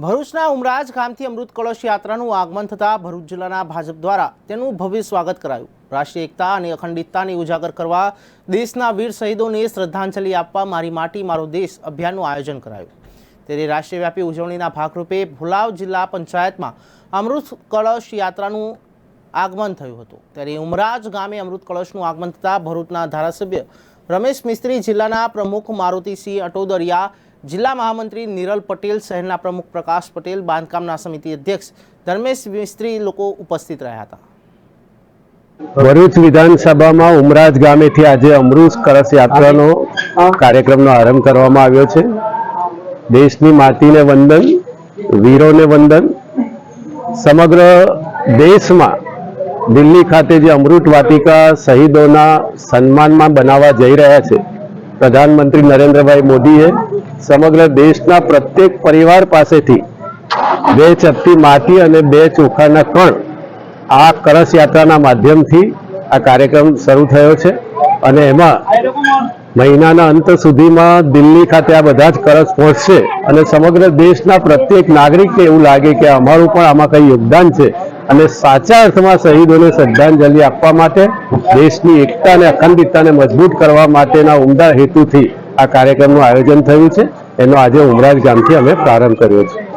ભરૂચના ઉમરાજ ગામથી અમૃત કળશ યાત્રાનું આગમન થતાં ભરૂચ જિલ્લાના ભાજપ દ્વારા તેનું ભવ્ય સ્વાગત કરાયું. રાષ્ટ્રીય એકતા અને અખંડિતતાને ઉજાગર કરવા દેશના વીર શહીદોને શ્રદ્ધાંજલિ આપવા મારી માટી, મારો દેશ અભિયાનનું આયોજન કરાયું. ત્યારે રાષ્ટ્રવ્યાપી ઉજવણીના ભાગરૂપે ભુલાવ જિલ્લા પંચાયતમાં અમૃત કળશ યાત્રાનું આગમન થયું હતું. ત્યારે ઉમરાજ ગામે અમૃત કળશનું આગમન થતાં ભરૂચના ધારાસભ્ય રમેશ મિસ્ત્રી જિલ્લાના પ્રમુખ મારુતિસિંહ અટોદરિયા જિલ્લા મહામંત્રી નિરલ પટેલ, શહેરના પ્રમુખ પ્રકાશ પટેલ, બાંધકામના સમિતિ અધ્યક્ષ ધર્મેશ મિસ્ત્રી લોકો ઉપસ્થિત રહ્યા હતા. ભરૂચ વિધાનસભામાં ઉમરાજ ગામેથી આજે અમૃત કળશ યાત્રાનો કાર્યક્રમનો આરંભ કરવામાં આવ્યો છે. દેશની માટીને વંદન, વીરોને વંદન, સમગ્ર દેશમાં દિલ્હી ખાતે જે અમૃત વાટિકા શહીદોના સન્માનમાં બનાવવા જઈ રહ્યા છે. પ્રધાનમંત્રી નરેન્દ્રભાઈ મોદીએ સમગ્ર દેશના પ્રત્યેક પરિવાર પાસેથી બે ચપટી માટી અને બે ચોખાના કણ આ કરસ યાત્રાના માધ્યમથી આ કાર્યક્રમ શરૂ થયો છે. અને એમાં મહિનાના અંત સુધીમાં દિલ્હી ખાતે આ બધા જ કરસ પહોંચશે. અને સમગ્ર દેશના પ્રત્યેક નાગરિકને એવું લાગે કે અમારું પણ આમાં કંઈ યોગદાન છે. અને સાચા અર્થમાં શહીદોને શ્રદ્ધાંજલિ આપવા માટે દેશની એકતા અને અખંડિતતાને મજબૂત કરવા માટેના ઉમદા હેતુથી આ કાર્યક્રમનું આયોજન થયું છે. એનો આજે ઉમરાજ ગામથી અમે પ્રારંભ કર્યો છે.